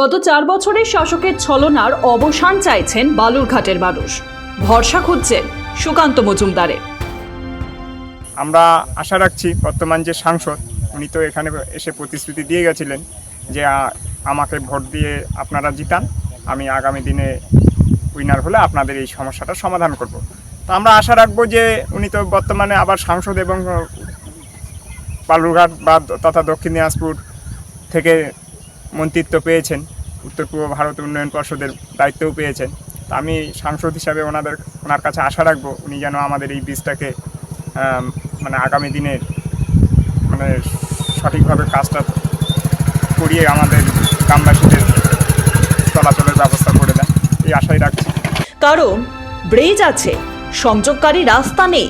গত চার বছরের শাসকের ছলনার অবসান চাইছেন বালুরঘাটের মানুষ। ভরসা খুঁজছেন সুকান্ত মজুমদারে আমরা আশা রাখছি বর্তমান যে সাংসদ, উনি তো এখানে এসে প্রতিশ্রুতি দিয়ে গেছিলেন যে আমাকে ভোট দিয়ে আপনারা জিতান। আমি আগামী দিনে উইনার হলে আপনাদের এই সমস্যাটা সমাধান করব। তো আমরা আশা রাখব যে, উনি তো বর্তমানে আবার সাংসদ এবং বালুরঘাট বা তথা দক্ষিণ দিনাজপুর থেকে মন্ত্রিত্ব পেয়েছেন, উত্তর পূর্ব ভারত উন্নয়ন পর্ষদের দায়িত্বও পেয়েছেন। তা আমি সাংসদ হিসাবে ওনাদের, ওনার কাছে আশা রাখব উনি যেন আমাদের এই বীজটাকে মানে আগামী দিনে মানে সঠিকভাবে কাজটা করিয়ে আমাদের গ্রামবাসীদের চলাচলের ব্যবস্থা করে দেন, এই আশাই রাখছি। কারণ ব্রিজ আছে, সংযোগকারী রাস্তা নেই।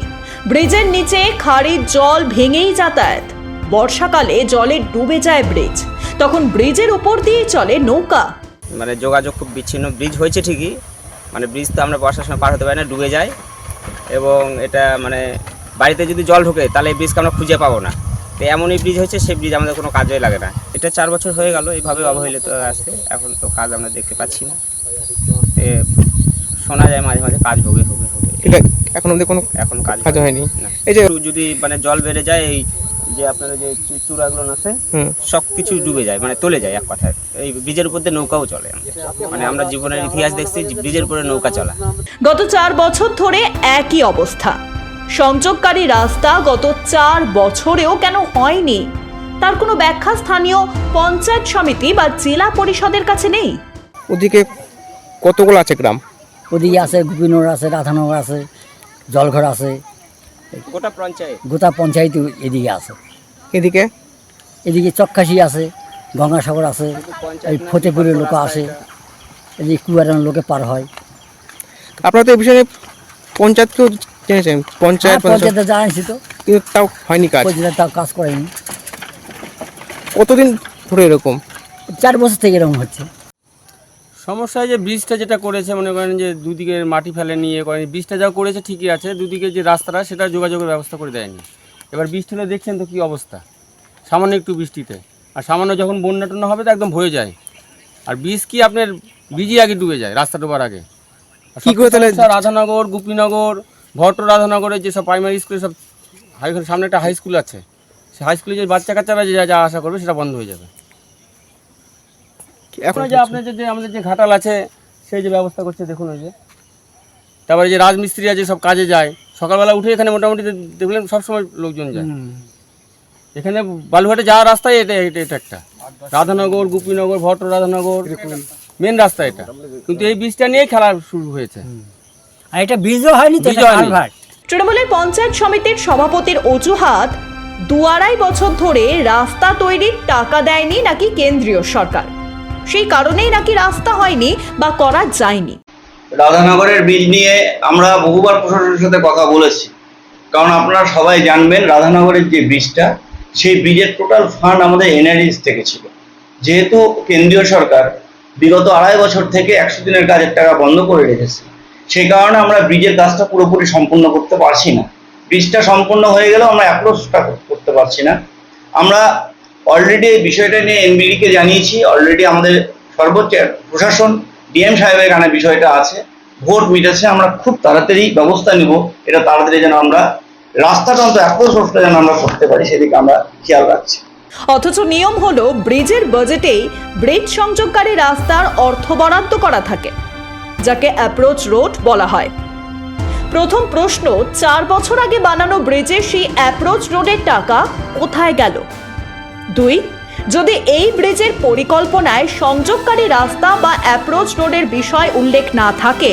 ব্রিজের নিচে খাড়ির জল ভেঙেই যাতায়াত। বর্ষাকালে জলে ডুবে যায় ব্রিজ। তখন ব্রিজের উপর দিয়ে চলে নৌকা। মানে যোগাযোগ খুব বিচ্ছিন্ন। ব্রিজ হয়েছে ঠিকই মানে ব্রিজ তো আমরা বর্ষার সময় পার হতে পারি না ডুবে যায়। এবং এটা মানে বাড়িতে যদি জল ঢোকে তাহলে এই ব্রিজকে আমরা খুঁজে পাবো না। তো এমনই ব্রিজ হয়েছে সেই ব্রিজ আমাদের কোনো কাজে লাগে না। এটা চার বছর হয়ে গেল এইভাবে অবহেলিত আসছে এখন তো কাজ আমরা দেখতে পাচ্ছি না। এ শোনা যায় মাঝে মাঝে কাজ হবে হবে হবে। এটা এখন অব্দি কোনো এখন কাজ কাজ হয়নি। এই যে যদি মানে জল বেড়ে যায় এই যে আপনারা যে চূড়াগুলো আছে হুম। সব কিছু ডুবে যায় মানে তলে যায় এক কথায়। এই ব্রিজের উপর দিয়ে নৌকাও চলে। মানে আমরা জীবনের ইতিহাস দেখছি ব্রিজের উপরে নৌকা চলা। গত চার বছর ধরে একই অবস্থা। সংযোগকারী রাস্তা গত চার বছরেও কেন হয়নি? তার কোনো ব্যাখ্যা স্থানীয় পঞ্চায়েত সমিতি বা জেলা পরিষদের কাছে নেই? ওদিকে কতগুলো আছে গ্রাম? ওদিকে আছে গোপীনগর আছে রাধানগর আছে জলঘর আছে। গোটা পঞ্চায়েত? গোটা পঞ্চায়েত এদিকে আছে। এদিকে? এদিকে চক্কাশি আছে গঙ্গাসাগর আছে এই ফতেপুরের লোক আসে এদিকে কুয়ারান লোকে পার হয়। আপনারা তো এই বিষয়ে পঞ্চায়েতকেও জেনেছেন পঞ্চায়েত হ্যাঁ, পঞ্চায়েতে জানাইছি তো। কিন্তু তাও হয়নি কাজ। পঞ্চায়েতে তাও কাজ করেনি। কতদিন ধরে এরকম? চার বছর থেকে এরকম হচ্ছে। সমস্যা যে ব্রিজটা যেটা করেছে মনে করেন যে দুদিকে মাটি ফেলে নিয়ে করেন ব্রিজটা যা করেছে ঠিকই আছে দুদিকে যে রাস্তাটা সেটা যোগাযোগের ব্যবস্থা করে দেয়নি। এবার বৃষ্টি হলে দেখছেন তো কী অবস্থা। সামান্য একটু বৃষ্টিতে। আর সামান্য যখন বন্যা টন্যা হবে তো একদম ভরে যায়। আর ব্রিজ কি আপনার ব্রিজই আগে ডুবে যায় রাস্তা ডোবার আগে। আর কি করে তাহলে- রাধানগর গোপীনগর ভট্ট রাধানগরের যেসব প্রাইমারি স্কুলে সব হাই সামনে একটা হাই স্কুল আছে। সে হাই স্কুলে যে বাচ্চা কাচ্চারা যে যা আশা করবে সেটা বন্ধ হয়ে যাবে। এখন যে আপনার যে যে আমাদের যে ঘাটাল আছে সেই যে ব্যবস্থা করছে দেখুন ওই যে। তারপরে যে রাজমিস্ত্রি আছে সব কাজে যায়। সকালবেলা উঠে এখানে মোটামুটি দেখলেন সবসময় লোকজন যায়। এখানে বালুঘাটে যাওয়ার রাস্তায় এটা এটা এটা একটা। রাধানগর গোপীনগর ভট্ট রাধানগর মেন রাস্তা এটা। কিন্তু এই বীজটা নিয়েই খেলা শুরু হয়েছে। আর এটা ব্রিজও হয়নি। তৃণমূলের পঞ্চায়েত সমিতির সভাপতির অজুহাত দু আড়াই বছর ধরে রাস্তা তৈরির টাকা দেয়নি নাকি কেন্দ্রীয় সরকার। সেই কারণেই নাকি রাস্তা হয়নি বা করা যায়নি। রাধানগরের ব্রিজ নিয়ে আমরা বহুবার প্রশাসনের সাথে কথা বলেছি। কারণ আপনারা সবাই জানবেন, রাধানগরের যে ব্রিজটা, সেই ব্রিজের টোটাল ফান্ড আমাদের এনআরইস থেকে ছিল। যেহেতু কেন্দ্রীয় সরকার বিগত আড়াই বছর থেকে একশো দিনের কাজের টাকা বন্ধ করে রেখেছে, সেই কারণে আমরা ব্রিজের কাজটা পুরোপুরি সম্পূর্ণ করতে পারছি না। ব্রিজটা সম্পূর্ণ হয়ে গেলেও আমরা অ্যাপ্রোচটা করতে পারছি না। আমরা অলরেডি এই বিষয়টা নিয়ে এনবিডিকে জানিয়েছি। অলরেডি আমাদের সর্বোচ্চ প্রশাসন ডিএম সাহেবের এখানে বিষয়টা আছে। ভোট মিটেছে, আমরা খুব তাড়াতাড়ি ব্যবস্থা নিব। এটা তাড়াতাড়ি যেন আমরা রাস্তাটা অন্তত অ্যাপ্রোচ রোডটা যেন আমরা করতে পারি, সেদিকে আমরা খেয়াল রাখছি। অথচ নিয়ম হলো, ব্রিজের বাজেটেই ব্রিজ সংযোগকারী রাস্তার অর্থ বরাদ্দ করা থাকে, যাকে অ্যাপ্রোচ রোড বলা হয়। প্রথম প্রশ্ন, চার বছর আগে বানানো ব্রিজে সেই অ্যাপ্রোচ রোডের টাকা কোথায় গেল? দুই, যদি এই ব্রিজের পরিকল্পনায় সংযোগকারী রাস্তা বা অ্যাপ্রোচ রোডের বিষয় উল্লেখ না থাকে,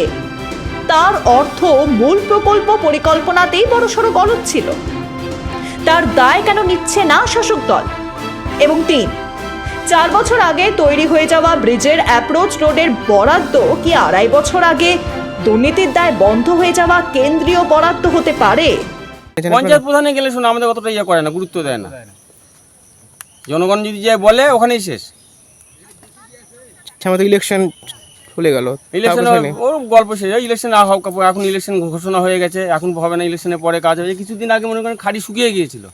তার অর্থ মূল প্রকল্প পরিকল্পনাতেই বড়সড় গলত ছিল। তার দায় কেন নিচ্ছে না শাসক দল? এবং তিন, চার বছর আগে তৈরি হয়ে যাওয়া ব্রিজের অ্যাপ্রোচ রোডের বরাদ্দ কি আড়াই বছর আগে দুর্নীতির দায় বন্ধ হয়ে যাওয়া কেন্দ্রীয় বরাদ্দ হতে পারে? পঞ্চায়েত প্রধানে গেলে শোনো, আমাদের অতটা ইয়ে করে না, গুরুত্ব দেয় না। জনগণ যদি যায় বলে ওখানেই শেষ। আমাদের ইলেকশন চলে গেল। ইলেকশন ওর গল্প শেষ। ইলেকশন এখন ইলেকশন ঘোষণা হয়ে গেছে এখন হবে না ইলেকশনের পরে কাজ হবে। কিছুদিন আগে মনে করেন খাড়ি শুকিয়ে গিয়েছিল।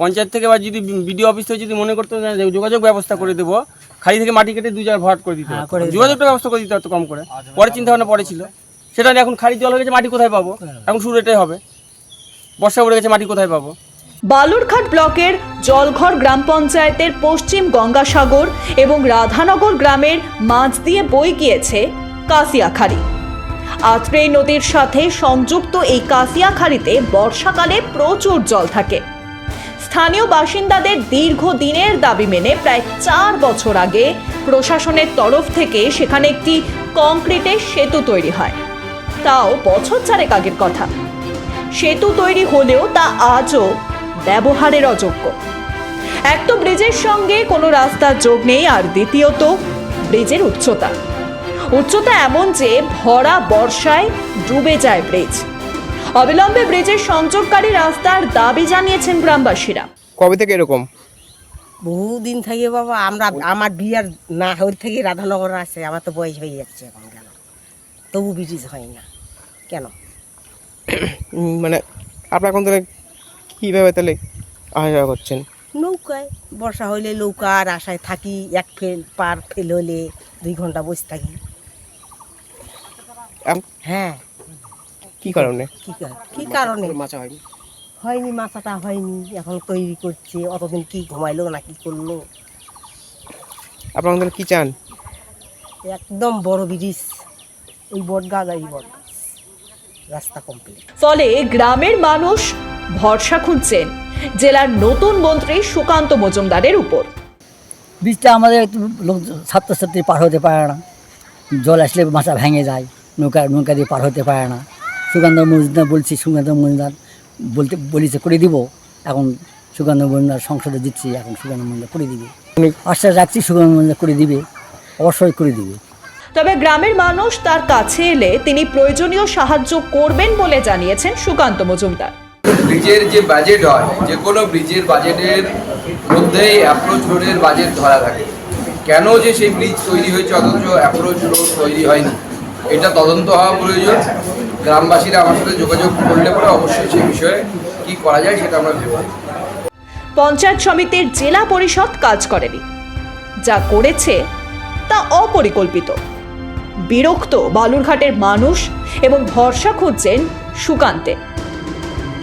পঞ্চায়েত থেকে বা যদি বিডিও অফিস থেকে যদি মনে করতো যোগাযোগ ব্যবস্থা করে দেবো খালি থেকে মাটি কেটে জায়গায় ভরাট করে দিতে হ্যাঁ। যোগাযোগটা ব্যবস্থা করে দিতে হতো কম করে। পরে চিন্তা ভাবনা পরে ছিল। সেটা নিয়ে এখন খালি জল হয়ে গেছে মাটি কোথায় পাবো? এখন শুরু এটাই হবে। বর্ষা পড়ে গেছে মাটি কোথায় পাবো? বালুরঘাট ব্লকের জলঘর গ্রাম পঞ্চায়েতের পশ্চিম গঙ্গাসাগর এবং রাধানগর গ্রামের মাঝ দিয়ে বই গিয়েছে কাশিয়াখাড়ি আত্রেই নদীর সাথে সংযুক্ত এই কাশিয়াখাড়িতে বর্ষাকালে প্রচুর জল থাকে। স্থানীয় বাসিন্দাদের দীর্ঘদিনের দাবি মেনে প্রায় চার বছর আগে প্রশাসনের তরফ থেকে সেখানে একটি কংক্রিটের সেতু তৈরি হয়। তাও বছর চারেক আগের কথা। সেতু তৈরি হলেও তা আজও ব্যবহারের অযোগ্য। এক তো ব্রিজের সঙ্গে কোনো রাস্তার যোগ নেই আর দ্বিতীয়ত ব্রিজের উচ্চতা। উচ্চতা এমন যে ভরা বর্ষায় ডুবে যায় ব্রিজ। অবিলম্বে ব্রিজের সংযোগকারী রাস্তার দাবি জানিয়েছেন গ্রামবাসীরা। কবে থেকে এরকম? বহুদিন থেকে বাবা আমরা আমার বিয়ার না হওয়ার থেকে রাধানগর আছে আমার তো বয়স হয়ে যাচ্ছে এখন কেন? তবু ব্রিটিশ হয় না। কেন? মানে আপনার তাহলে কীভাবে তাহলে আসা যাওয়া করছেন? নৌকায়। বর্ষা হইলে নৌকার আশায় থাকি এক ফেল পার ফেল হলে দুই ঘণ্টা বসে থাকি। হ্যাঁ। কি কারণে? কি কার- কারণে? মাছা হয়নি। হয়নি মাথাটা হয়নি এখন তৈরি করছে অতদিন কি ঘুমাইলো না কি করল। আপনারা তাহলে কী চান? একদম বড় ব্রিজ ওই বট গাছ আর এই বট গাছ রাস্তা কমপ্লিট ফলে গ্রামের মানুষ খুঁজছেন জেলার নতুন মন্ত্রী সুকান্ত মজুমদারের উপর। বীজটা আমাদের লোক ছাত্রছাত্রী পার হতে পারে না। জল আসলে মাথা ভেঙে যায় নৌকা নৌকা দিয়ে পার হতে পারে না। সুকান্ত মজুমদার বলছি সুকান্ত মজুমদার বলতে বলিছে করে দিব। এখন সুগন্ধ মজুমদার সংসদে দিচ্ছি এখন সুগন্ধ মজুমদার করে দিবে। আশ্বাস রাখছি সুগন্ধ মজুমদার করে দিবে অবশ্যই করে দিবে। তবে গ্রামের মানুষ তার কাছে এলে তিনি প্রয়োজনীয় সাহায্য করবেন বলে জানিয়েছেন সুকান্ত মজুমদার। ব্রিজের যে বাজেট হয়, যে কোনো ব্রিজের বাজেটের মধ্যেই অ্যাপ্রোচ রোডের বাজেট ধরা থাকে। কেন যে সেই ব্রিজ তৈরি হয়েছে, অথচ অ্যাপ্রোচ রোড তৈরি হয়নি? এটা তদন্ত হওয়া প্রয়োজন। গ্রামবাসীরা আমার সাথে যোগাযোগ করলে পরে অবশ্যই সেই বিষয়ে কি করা যায় সেটা আমরা ভেবে। পঞ্চায়েত সমিতির জেলা পরিষদ কাজ করেনি। যা করেছে তা অপরিকল্পিত। বিরক্ত বালুরঘাটের মানুষ এবং ভরসা খুঁজছেন সুকান্তে।